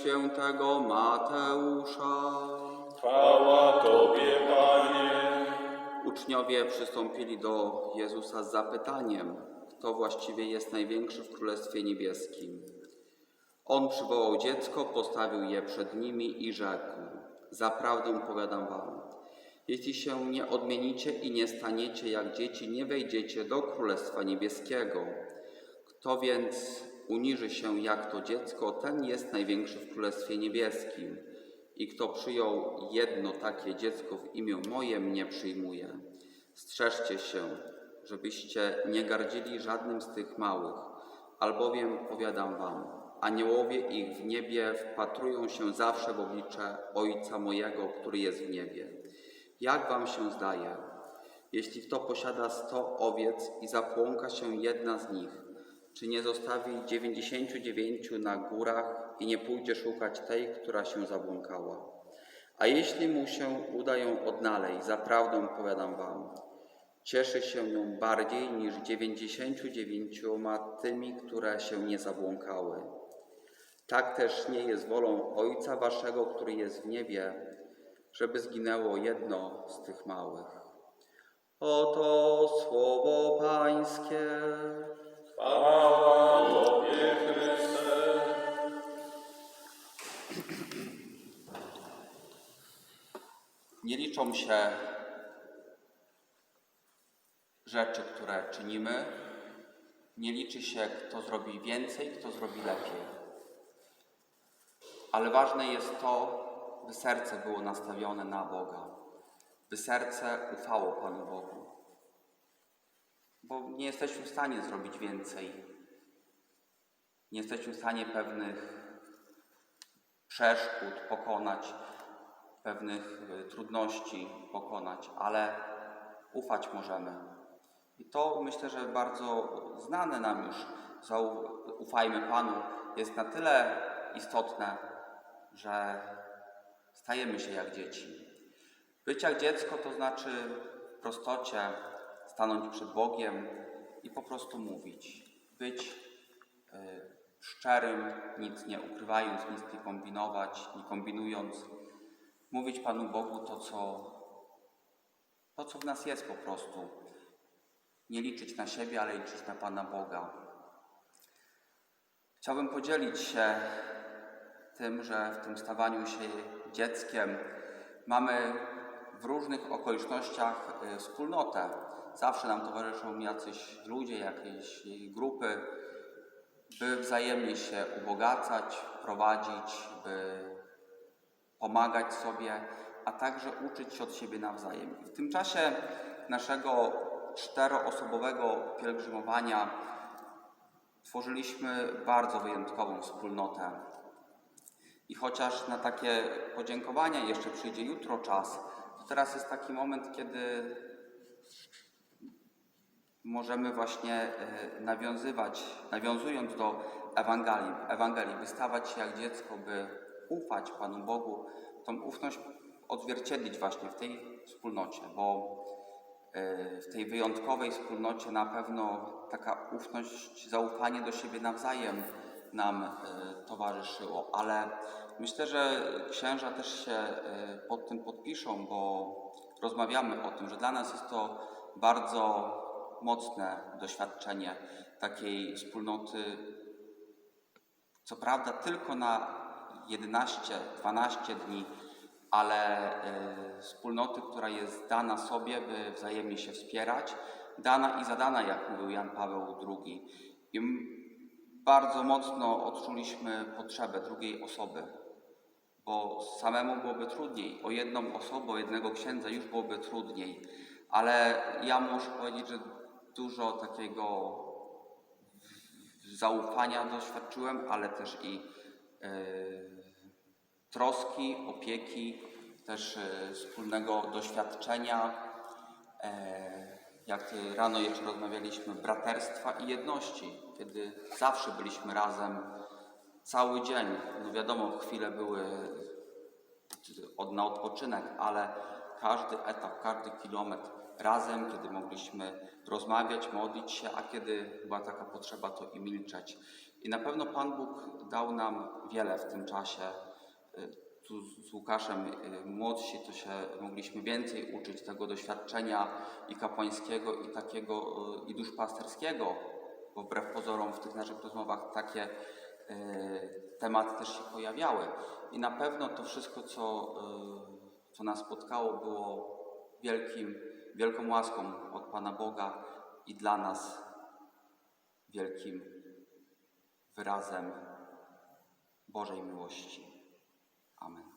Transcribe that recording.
świętego Mateusza. Chwała Tobie, Panie. Uczniowie przystąpili do Jezusa z zapytaniem, kto właściwie jest największy w Królestwie Niebieskim. On przywołał dziecko, postawił je przed nimi i rzekł: Zaprawdę powiadam wam, jeśli się nie odmienicie i nie staniecie jak dzieci, nie wejdziecie do Królestwa Niebieskiego. Kto więc uniży się jak to dziecko, ten jest największy w Królestwie Niebieskim. I kto przyjął jedno takie dziecko w imię moje, mnie przyjmuje. Strzeżcie się, żebyście nie gardzili żadnym z tych małych, albowiem powiadam wam, aniołowie ich w niebie wpatrują się zawsze w oblicze Ojca mojego, który jest w niebie. Jak wam się zdaje? Jeśli kto posiada sto owiec i zapłąka się jedna z nich, czy nie zostawi dziewięćdziesięciu dziewięciu na górach i nie pójdzie szukać tej, która się zabłąkała? A jeśli mu się uda ją odnaleźć, zaprawdę powiadam wam, cieszy się nią bardziej niż dziewięćdziesięciu dziewięcioma tymi, które się nie zabłąkały. Tak też nie jest wolą Ojca Waszego, który jest w niebie, żeby zginęło jedno z tych małych. Oto słowo Pańskie. Chwała Tobie, Chryste. Nie liczą się rzeczy, które czynimy. Nie liczy się, kto zrobi więcej, kto zrobi lepiej. Ale ważne jest to, by serce było nastawione na Boga, by serce ufało Panu Bogu. Bo nie jesteśmy w stanie zrobić więcej. Nie jesteśmy w stanie pewnych przeszkód pokonać, pewnych y, trudności pokonać, ale ufać możemy. I to myślę, że bardzo znane nam już, zau- ufajmy Panu, jest na tyle istotne, że stajemy się jak dzieci. Być jak dziecko to znaczy w prostocie stanąć przed Bogiem i po prostu mówić. Być y, szczerym, nic nie ukrywając, nic nie kombinować, nie kombinując. Mówić Panu Bogu to, co, to, co w nas jest po prostu. Nie liczyć na siebie, ale liczyć na Pana Boga. Chciałbym podzielić się tym, że w tym stawaniu się dzieckiem mamy w różnych okolicznościach y, wspólnotę. Zawsze nam towarzyszą jacyś ludzie, jakieś grupy, by wzajemnie się ubogacać, prowadzić, by pomagać sobie, a także uczyć się od siebie nawzajem. I w tym czasie naszego czteroosobowego pielgrzymowania tworzyliśmy bardzo wyjątkową wspólnotę. I chociaż na takie podziękowania jeszcze przyjdzie jutro czas, to teraz jest taki moment, kiedy możemy właśnie e, nawiązywać, nawiązując do Ewangelii, Ewangelii, wystawać się jak dziecko, by ufać Panu Bogu, tą ufność odzwierciedlić właśnie w tej wspólnocie, bo w tej wyjątkowej wspólnocie na pewno taka ufność, zaufanie do siebie nawzajem nam e, towarzyszyło, ale myślę, że księża też się e, pod tym podpiszą, bo rozmawiamy o tym, że dla nas jest to bardzo mocne doświadczenie takiej wspólnoty, co prawda tylko na 11-12 dni, ale e, wspólnoty, która jest dana sobie, by wzajemnie się wspierać, dana i zadana, jak mówił Jan Paweł II. I bardzo mocno odczuliśmy potrzebę drugiej osoby, bo samemu byłoby trudniej. O jedną osobę, o jednego księdza już byłoby trudniej, ale ja muszę powiedzieć, że dużo takiego zaufania doświadczyłem, ale też i e, troski, opieki, też e, wspólnego doświadczenia. E, jak rano jeszcze rozmawialiśmy, braterstwa i jedności, kiedy zawsze byliśmy razem cały dzień. No wiadomo, chwile były od, na odpoczynek, ale każdy etap, każdy kilometr razem, kiedy mogliśmy rozmawiać, modlić się, a kiedy była taka potrzeba, to i milczeć. I na pewno Pan Bóg dał nam wiele w tym czasie. Tu z Łukaszem y, młodsi to się mogliśmy więcej uczyć tego doświadczenia i kapłańskiego, i takiego, y, i duszpasterskiego, bo wbrew pozorom w tych naszych rozmowach takie y, tematy też się pojawiały. I na pewno to wszystko, co, co nas spotkało, było wielkim, wielką łaską od Pana Boga i dla nas wielkim wyrazem Bożej miłości. Amen.